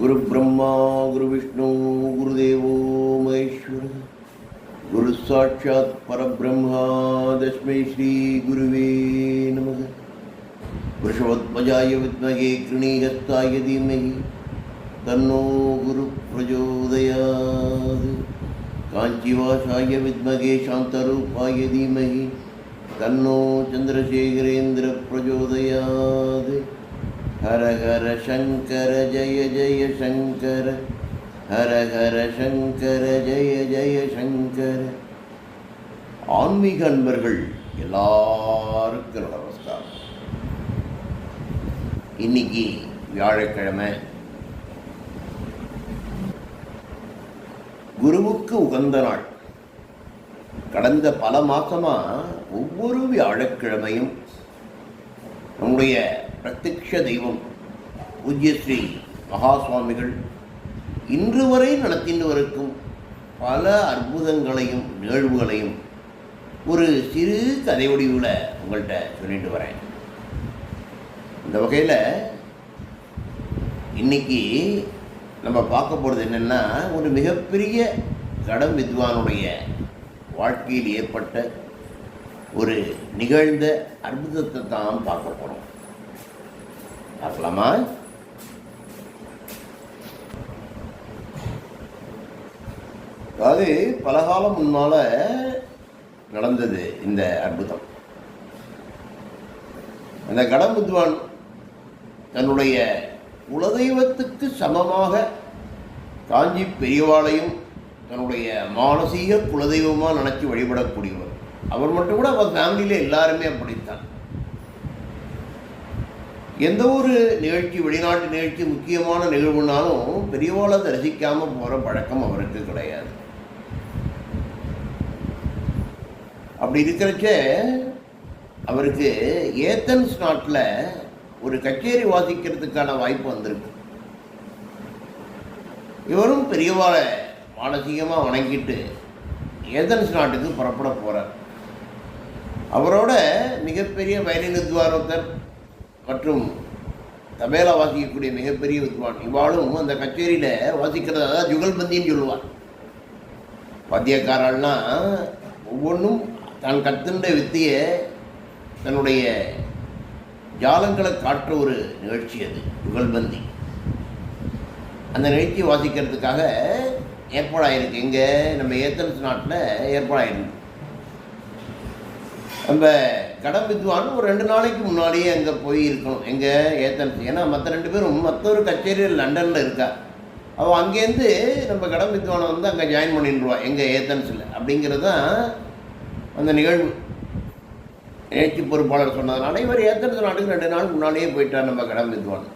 குரு பிரம்மா குரு விஷ்ணு குருதேவோ மகேஸ்வர குரு சாட்சாத் பரபிரம்மா தஸ்மை ஸ்ரீ குருவே நமக. ரிஷபத்மஜாய வித்மகே கிருணீகஸ்தாய தீமகி. தன்னோ குரு பிரஜோதயாது. காஞ்சிவாசாய வித்மகே சாந்தரூபாய தீமகி. தன்னோ சந்திரசேகரேந்திர பிரஜோதயாது. ஹர ஹர சங்கர ஜய ஜய சங்கர ஹர ஹர சங்கர ஜய ஜய சங்கர ஆன்மீக அன்பர்கள் எல்லாருக்கும் நமஸ்காரம். இன்னைக்கு வியாழக்கிழமை குருவுக்கு உகந்த நாள். கடந்த பல மாதமாக ஒவ்வொரு வியாழக்கிழமையும் நம்முடைய பிரத்யக்ஷ தெய்வம். பூஜ்ய ஸ்ரீ மகா சுவாமிகள் இன்று வரை நடத்தின்னு வரைக்கும் பல அற்புதங்களையும் நிகழ்வுகளையும் ஒரு சிறு கதை வடிவில் உங்கள்கிட்ட சொல்லிட்டு வரேன். இந்த வகையில் இன்னைக்கு நம்ம பார்க்க போகிறது என்னென்னா ஒரு மிகப்பெரிய கடம் வித்வானுடைய வாழ்க்கையில் ஏற்பட்ட ஒரு நிகழ்ந்த அற்புதத்தை தான் பார்க்க போகிறோம் பார்க்கலாமா அதாவது பலகாலம் முன்னால் நடந்தது இந்த அற்புதம். அந்த கடம்புத்வான் தன்னுடைய குலதெய்வத்துக்கு சமமாக காஞ்சி பெரியவாளையும் தன்னுடைய மானசீக குலதெய்வமாக நினச்சி வழிபடக்கூடியவர். அவர் மட்டும் கூட அவர் ஃபேமிலியில் எல்லாருமே அப்படித்தான். எந்த ஒரு நிகழ்ச்சி வெளிநாட்டு நிகழ்ச்சி முக்கியமான நிகழ்வுனாலும் பெரியவாளை தரிசிக்காமல் போகிற பழக்கம் அவருக்கு கிடையாது. அப்படி இருக்கிறச்ச அவருக்கு ஏத்தன்ஸ் நாட்டில் ஒரு கச்சேரி வாசிக்கிறதுக்கான வாய்ப்பு வந்திருக்கு. இவரும் பெரியவாளை மானசீகமாக வணங்கிட்டு ஏதன்ஸ் நாட்டுக்கு புறப்பட போகிறார் அவரோட மிகப்பெரிய வயலின் துவாரத்தர் மற்றும் தபேலா வாசிக்கக்கூடிய மிகப்பெரிய வித்வான். இவாளும் அந்த கச்சேரியில் வாசிக்கிறத அதாவது ஜுகல்பந்தின்னு சொல்லுவார் வாத்தியக்காரன்னா ஒவ்வொன்றும் தான் கத்துண்ட வித்தியை தன்னுடைய ஜாலங்களை காட்டுற ஒரு நிகழ்ச்சி அது புகழ்பந்தி அந்த நிகழ்ச்சி வாசிக்கிறதுக்காக ஏற்பாடாயிருக்கு இங்கே நம்ம ஏத்தன்ஸ் நாட்டில் ஏற்பாடாயிருக்கு நம்ம கடம் வித்வான் ஒரு ரெண்டு நாளைக்கு முன்னாடியே அங்கே போய் இருக்கணும். எங்கே ஏத்தன்ஸ் ஏன்னா மற்ற ரெண்டு பேரும் மற்ற ஒரு கச்சேரியில் லண்டனில் இருக்கா. அவள் அங்கேருந்து நம்ம கடம் வித்வானை வந்து அங்கே ஜாயின் பண்ணிடுவா எங்கள் ஏத்தன்ஸில் அப்படிங்கிறது தான் அந்த நிகழ்வு. நேற்று பொறுப்பாளர் சொன்னதுனால இவர் ஏத்தன்ஸ் நாட்டுக்கு ரெண்டு நாள் முன்னாடியே போயிட்டார் நம்ம கடம் வித்வான்.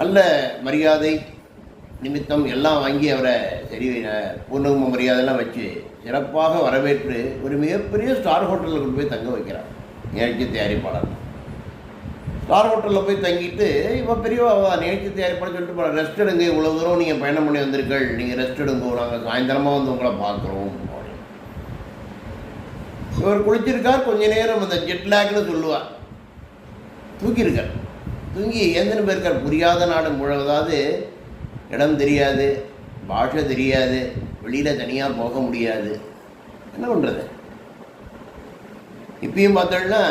நல்ல மரியாதை நிமித்தம் எல்லாம் வாங்கி அவரை சரி பூர்ணகும மரியாதைலாம் வச்சு சிறப்பாக வரவேற்று ஒரு மிகப்பெரிய ஸ்டார் ஹோட்டலில் கொண்டு போய் தங்க வைக்கிறார். நிகழ்ச்சி தயாரிப்பாளர். ஸ்டார் ஹோட்டலில் போய் தங்கிட்டு இப்போ பெரிய நிகழ்ச்சி தயாரிப்பாளர் சொல்லிட்டு போகிற ரெஸ்ட் எடுங்க இவ்வளோ தூரம் நீங்கள் பயணம் பண்ணி வந்திருக்கள் நீங்கள் ரெஸ்ட் எடுங்க நாங்கள் சாயந்தரமாக வந்து உங்களை பார்க்குறோம். இவர் குளிச்சிருக்கார். கொஞ்ச நேரம் அந்த ஜெட்லாக்னு சொல்லுவார். தூக்கியிருக்கார். தூங்கி எந்தன போயிருக்கார் புரியாத நாடு முழு அதாவது இடம் தெரியாது. பாஷை தெரியாது வெளியில் தனியாக போக முடியாது. என்ன பண்ணுறது இப்பயும் பார்த்தோம்னா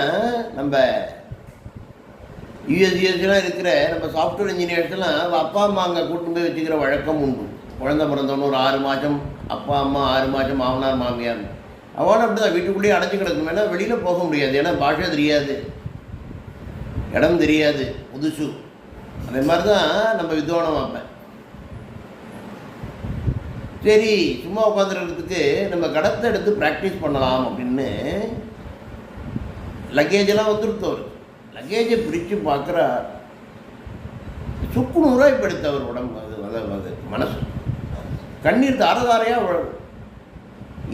நம்ம யூஎஸ்யூஎஸ்லாம் இருக்கிற நம்ம சாஃப்ட்வேர் இன்ஜினியர்ஸ்லாம் அப்பா அம்மா அங்கே கூட்டு போய் வச்சுக்கிற வழக்கம் உண்டு. குழந்தை பிறந்தவொன்னு ஒரு ஆறு மாதம் அப்பா அம்மா ஆறு மாதம் மாமனார் மாமியார். அவனும் அப்படி தான் வீட்டுக்குள்ளேயே அடைச்சி கிடக்கும் ஏன்னா வெளியில் போக முடியாது. ஏன்னா பாஷை தெரியாது. இடம் தெரியாது. புதுசு. அதே மாதிரி தான் நம்ம வித்வானம் வைப்பேன் சரி சும்மா உட்காந்துருக்கிறதுக்கு நம்ம கடத்தை எடுத்து ப்ராக்டிஸ் பண்ணலாம் அப்படின்னு லக்கேஜெல்லாம் வந்துருத்தவர் லக்கேஜை பிரித்து பார்க்குற சுக்கு நூறாக இப்போ அவர் உடம்பு. அது அது மனசு. கண்ணீர் தாரதாரையாக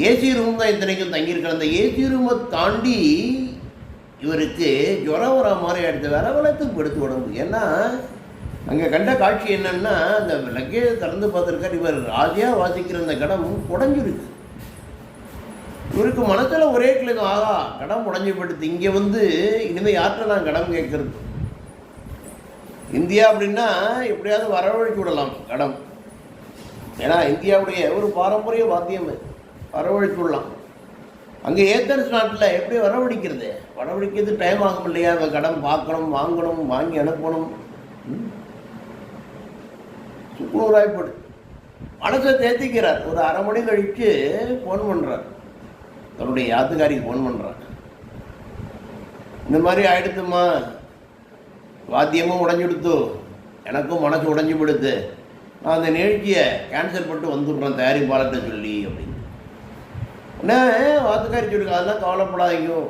ஏசி ரூம் தான் இத்தனைக்கும் தங்கியிருக்கிற. அந்த ஏசி ரூமை தாண்டி இவருக்கு ஜுரம் வர மாதிரி ஆயிடுச்சு. வேற வளர்த்து படுத்து உடம்பு. ஏன்னா அங்கே கண்ட காட்சி என்னன்னா அந்த லக்கேஜ் திறந்து பார்த்துருக்கார் இவர் ராஜியாக வாசிக்கிற அந்த கடம் உடஞ்சிருக்கு இவருக்கு மனசில் ஒரே கிழக்கு ஆகா கடம் உடஞ்சி போயிடுது. இங்கே வந்து இனிமேல் யார்கிட்ட நான் கடன் கேட்கறது? இந்தியா அப்படின்னா எப்படியாவது வரவழைச்சு விடலாம் கடம். ஏன்னா இந்தியாவுடைய ஒரு பாரம்பரிய வாத்தியம் வரவழைச்சு விடலாம். அங்கே ஏத்தன்ஸ் நாட்டில் எப்படி வரவழைக்கிறது? வரவழைக்கிறது டைம் ஆகும் இல்லையா? கடன் பார்க்கணும் வாங்கணும் வாங்கி அனுப்பணும். ம். போட்டு மனசை தேத்திக்கிறார். ஒரு அரை மணி கழித்து ஃபோன் பண்ணுறார் தன்னுடைய யாத்துக்காரிக்கு ஃபோன் பண்ணுறார் இந்த மாதிரி ஆயிடுத்துமா வாத்தியமும் உடஞ்சுடுத்து. எனக்கும் மனசு உடஞ்சி விடுத்து நான் அந்த நிகழ்ச்சியை கேன்சல் பண்ணிட்டு வந்துடுறேன் தயாரிப்பாளர்கிட்ட சொல்லி அப்படின்னு. உடனே வாத்துக்காரி சொல்லிருக்க அதெல்லாம் கவலைப்படாதீங்க.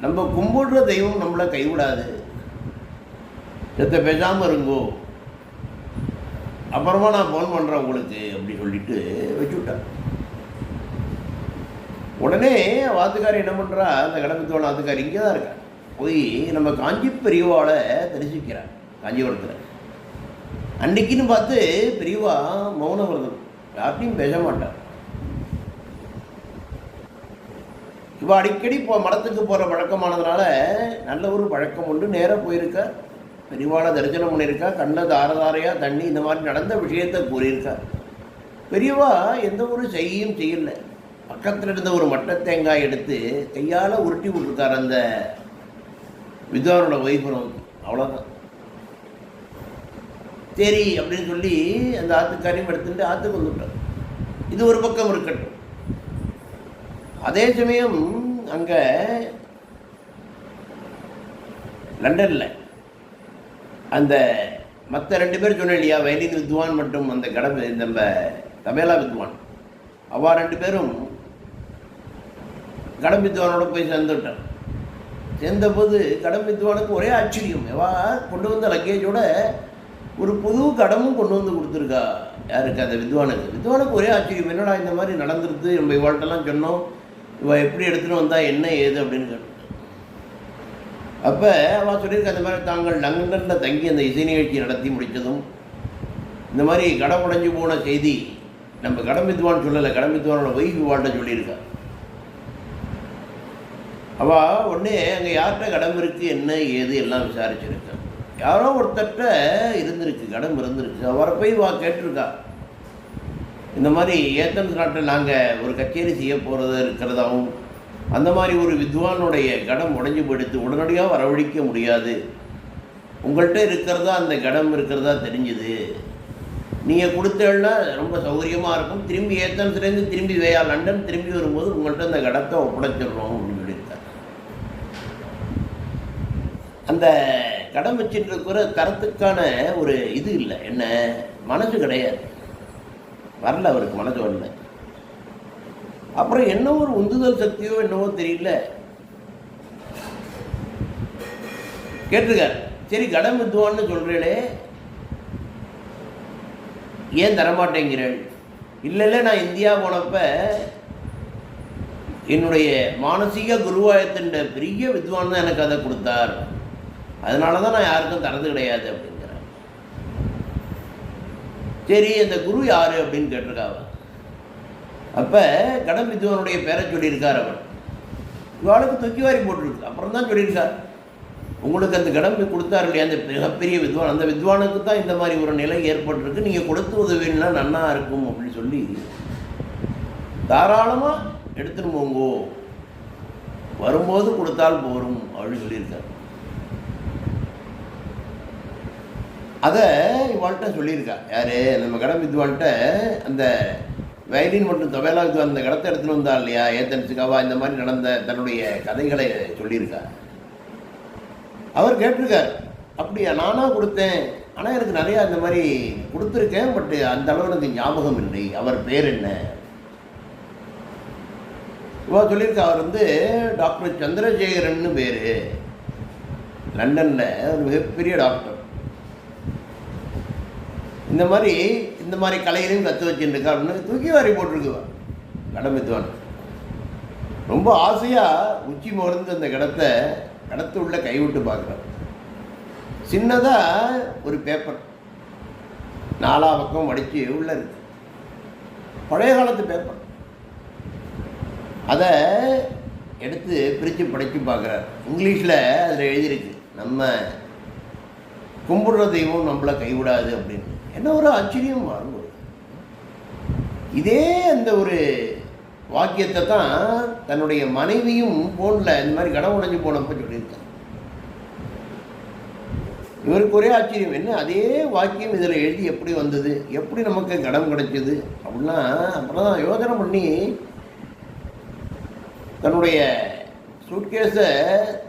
நம்ம கும்பிடுற தெய்வம் நம்மளை கைவிடாது. செத்த பேசாமல் இருங்கோ. அப்புறமா நான் ஃபோன் பண்ணுறேன் உங்களுக்கு அப்படி சொல்லிட்டு வச்சு விட்டேன். உடனே வாத்துக்காரி என்ன பண்ணுறா அந்த கடம்பத்தோட வாத்துக்காரி இங்கே தான் இருக்கா? போய் நம்ம காஞ்சி பெரியவாளை தரிசிக்கிறார் காஞ்சிபுரத்தில். அன்னைக்குன்னு பார்த்து பெரியவா மௌன விரதம் யார்ட்டையும் பேச மாட்டார். இப்போ அடிக்கடி இப்போ மடத்துக்கு போகிற பழக்கமானதுனால நல்ல ஒரு பழக்கம் உண்டு நேராக போயிருக்கா பெரியவாளை தரிசனம் பண்ணியிருக்கா கண்ணில் தாரதாரையாக தண்ணி இந்த மாதிரி நடந்த விஷயத்தை கூறியிருக்கா. பெரியவா எந்த ஒரு செய்யும் செய்யல. பக்கத்தில் இருந்த ஒரு மட்டை தேங்காய் எடுத்து கையால் உருட்டி விட்டுருக்கார் அந்த வித்வானோட வைபுரம் அவ்வளோதான் சரி அப்படின்னு சொல்லி அந்த ஆத்துக்காரையும் எடுத்துட்டு ஆற்றுக்கு வந்துவிட்டார் இது ஒரு பக்கம் இருக்கட்டும். அதே சமயம் அங்கே லண்டனில் அந்த மற்ற ரெண்டு பேர் சொன்னேன் இல்லையா வயலின் வித்வான் மற்றும் அந்த கடமை நம்ம தபேலா வித்வான். அவா ரெண்டு பேரும் கடம் வித்வானோட போய் சேர்ந்துட்டான் சேர்ந்தபோது கடம் வித்வானுக்கு ஒரே ஆச்சரியம். எவா கொண்டு வந்த லக்கேஜோட ஒரு புது கடமும் கொண்டு வந்து கொடுத்துருக்கா. யாருக்கு? அந்த வித்வானுக்கு. வித்வானுக்கு ஒரே ஆச்சரியம். என்னடா இந்த மாதிரி நடந்துருது நம்ம இவாழ்கிட்டலாம் சொன்னோம். இவள் எப்படி எடுத்துகிட்டு வந்தால் என்ன ஏது அப்படின்னு கேட்டோம். அப்போ அவன் சொல்லியிருக்க அந்த மாதிரி தாங்கள் லண்டனில் தங்கி அந்த இசை நிகழ்ச்சி நடத்தி முடித்ததும் இந்த மாதிரி கடம் உடைஞ்சு போன செய்தி நம்ம கடம் வித்வான் சொல்லலை கடம் வித்வானோட ஒய்ஃப் வாழ்கிட்ட சொல்லியிருக்கா. அவள் உடனே அங்கே யார்கிட்ட கடம் இருக்குது என்ன ஏது எல்லாம் விசாரிச்சிருக்கா. யாரோ ஒருத்தர்கிட்ட இருந்திருக்கு கடம் இருந்திருக்கு. அவரை போய் வா கேட்டிருக்கா. இந்த மாதிரி ஏத்தன்ஸ் நாட்டில் நாங்கள் ஒரு கச்சேரி செய்ய போகிறது இருக்கிறதாவும் அந்த மாதிரி ஒரு வித்வானுடைய கடம் உடைஞ்சு போயிடுத்து உடனடியாக வரவழைக்க முடியாது. உங்கள்கிட்ட இருக்கிறதா அந்த கடம் இருக்கிறதா தெரிஞ்சுது. நீங்கள் கொடுத்தேன்னா ரொம்ப சௌகரியமாக இருக்கும். திரும்பி ஏத்தன்ஸ்லேருந்து திரும்பி வேயா லண்டன் திரும்பி வரும்போது உங்கள்கிட்ட அந்த கடத்தை ஒப்படைச்சிடுறோம் அப்படின்னு சொல்லியிருக்காரு. அந்த கடன் வச்சுட்டு இருக்கிற தரத்துக்கான ஒரு இது இல்லை. என்ன? மனசு கிடையாது. வரல அவருக்கு மனசு வரல. அப்புறம் என்ன ஒரு உந்துதல் சக்தியோ என்னவோ தெரியல. கேட்டிருக்கார் சரி கடன் வித்துவான்னு சொல்கிறீங்களே ஏன் தரமாட்டேங்கிறேன் இல்லை இல்லை நான் இந்தியா போனப்ப என்னுடைய மானசீக குருவாயத்தின் பெரிய வித்வான் தான் எனக்கு அதை கொடுத்தார். அதனால தான் நான் யாருக்கும் தரது கிடையாது அப்படிங்கிறேன் சரி அந்த குரு யார் அப்படின்னு கேட்டிருக்காவ? அப்போ கடன் வித்வானுடைய பேரை சொல்லியிருக்கார் அவர். இவாளுக்கு தூக்கி வாரி போட்டிருக்கு. அப்புறம் தான் சொல்லியிருக்கார். உங்களுக்கு அந்த கடமை கொடுத்தார் இல்லையா? அந்த மிகப்பெரிய வித்வான். அந்த வித்வானுக்கு தான் இந்த மாதிரி ஒரு நிலை ஏற்பட்டிருக்கு. நீங்கள் கொடுத்து உதவினா நன்னா இருக்கும் அப்படின்னு சொல்லி தாராளமாக எடுத்துன்னு போங்கோ வரும்போது கொடுத்தால் போரும் அப்படின்னு சொல்லியிருக்கார். அதை இவாள்கிட்ட சொல்லியிருக்கா. யார்? நம்ம கடன் வித்வான்கிட்ட அந்த வயலின் மற்றும் தபேலாவுக்கு அந்த கடத்தை எடுத்துன்னு வந்தா இல்லையா? ஏத்தன்ஸுக்காவா இந்த மாதிரி நடந்த தன்னுடைய கதைகளை சொல்லியிருக்கா அவர் கேட்டிருக்கார் அப்படியா நானாக கொடுத்தேன். ஆனால் எனக்கு நிறையா இந்த மாதிரி கொடுத்துருக்கேன் பட் அந்த அளவு எனக்கு ஞாபகம் இல்லை. அவர் பேர் என்ன? இவா சொல்லியிருக்கா அவர் வந்து டாக்டர் சந்திரசேகரன்னு பேர். லண்டனில் ஒரு மிகப்பெரிய டாக்டர். இந்த மாதிரி இந்த மாதிரி கலையிலையும் கற்று வச்சுருக்கா அப்படின்னு தூக்கி வாரி போட்டிருக்குவான் கடமைத்துவான். ரொம்ப ஆசையாக உச்சி முகர்ந்து அந்த கடத்தை கடத்து உள்ள கைவிட்டு பார்க்குறான். சின்னதாக ஒரு பேப்பர் நாலா பக்கம் மடித்து உள்ள இருக்கு. பழைய காலத்து பேப்பர் அதை எடுத்து பிரித்து படித்து பார்க்குறார். இங்கிலீஷில் அதில் எழுதியிருக்கு நம்ம கும்பிடுற தெய்வம் நம்மளை கைவிடாது அப்படின்னு. என்ன ஒரு ஆச்சரியம் வரும். இதே அந்த ஒரு வாக்கியத்தை தான் தன்னுடைய மனைவியும் ஃபோனில் இந்த மாதிரி கடன் உடைஞ்சு போனப்ப சொல்லியிருக்காங்க. இவருக்கு ஒரே ஆச்சரியம் என்ன அதே வாக்கியம் இதில் எழுதி எப்படி வந்தது? எப்படி நமக்கு கடன் கிடைச்சது? அப்படின்னா அப்புறம் தான் யோசனை பண்ணி தன்னுடைய சூட்கேஸை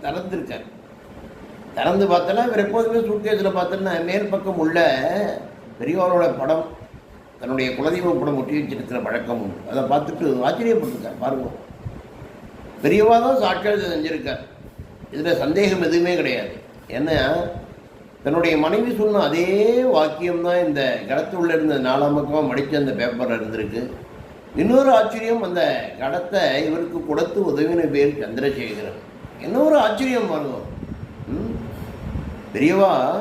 திறந்துருக்கார். திறந்து பார்த்தோன்னா இவர் எப்போதுமே சூட்கேஸில் பார்த்தோன்னா மேல் பக்கம் உள்ள பெரியவரோட படம் தன்னுடைய குலதெய்வ படம் ஒட்டி வச்சிருக்கிற வழக்கம் உண்டு. அதை பார்த்துட்டு ஆச்சரியப்பட்டிருக்கார். பாருங்க. பெரியவா தான் சாட்சாத் செஞ்சுருக்கார். இதில் சந்தேகம் எதுவுமே கிடையாது. ஏன்னா தன்னுடைய மனைவி சொன்ன அதே வாக்கியம் தான் இந்த கடத்துள்ள இருந்த நாலாம் பக்கமாக மடித்த அந்த பேப்பரில் இருந்திருக்கு. இன்னொரு ஆச்சரியம் அந்த கடத்தை இவருக்கு கொடுத்து உதவின பேர் சந்திரசேகரன். இன்னொரு ஆச்சரியம் பாருங்க. ம்? பெரியவா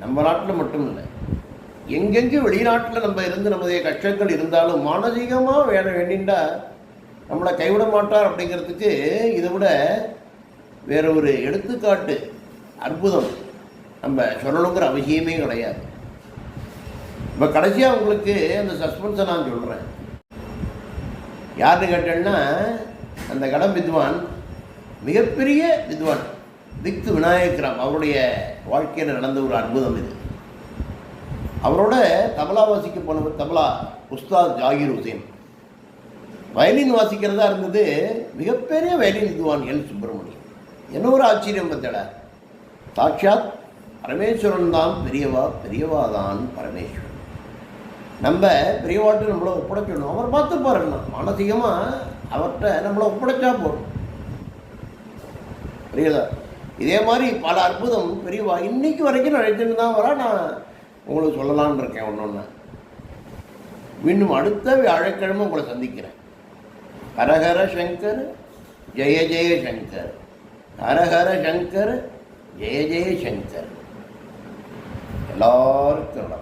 நம்ம நாட்டில் மட்டும் இல்லை. எங்கெங்கே வெளிநாட்டில் நம்ம இருந்து நம்முடைய கஷ்டங்கள் இருந்தாலும் மானசீகமாக வேற வேண்டிண்டா நம்மளை கைவிட மாட்டார் அப்படிங்கிறதுக்கு இதை விட வேற ஒரு எடுத்துக்காட்டு அற்புதம். நம்ம சொல்லணுங்கிற அவசியமே கிடையாது. இப்போ கடைசியாக உங்களுக்கு அந்த சஸ்பென்ஸை நான் சொல்கிறேன் யாருன்னு கேட்டேன்னா அந்த கடம் வித்வான் மிகப்பெரிய வித்வான் திக்து விநாயகராம் அவருடைய வாழ்க்கையில் நடந்த ஒரு அற்புதம் இது. அவரோட தபலா வாசிக்க போனவர் தபலா உஸ்தாத் ஜாகிர் ஹுசேன் வயலின் வாசிக்கிறதா இருந்தது மிகப்பெரிய வயலின் வித்வான் எல் சுப்பிரமணியம் என்ன ஒரு ஆச்சரியம் பார்த்தடா. சாட்சாத் பரமேஸ்வரன் தான் பெரியவா பெரியவா தான் பரமேஸ்வரன். நம்ம பெரியவாட்டு நம்மளை ஒப்படைச்சிடணும் அவர் பார்த்து பாருங்க. மானசீகமாக அவர்கிட்ட நம்மளை ஒப்படைச்சா போதும். புரியுதா? இதே மாதிரி பல அற்புதம் பெரியவா இன்னைக்கு வரைக்கும் நினைச்சுட்டு தான் வரா. நான் உங்களுக்கு சொல்லலான் இருக்கேன் ஒன்று ஒன்று மீண்டும் அடுத்த வியாழக்கிழமை உங்களை சந்திக்கிறேன். ஹரஹர சங்கர் ஜெய ஜெய சங்கர். ஹரஹர சங்கர் ஜெய ஜெய சங்கர். எல்லாருக்கும்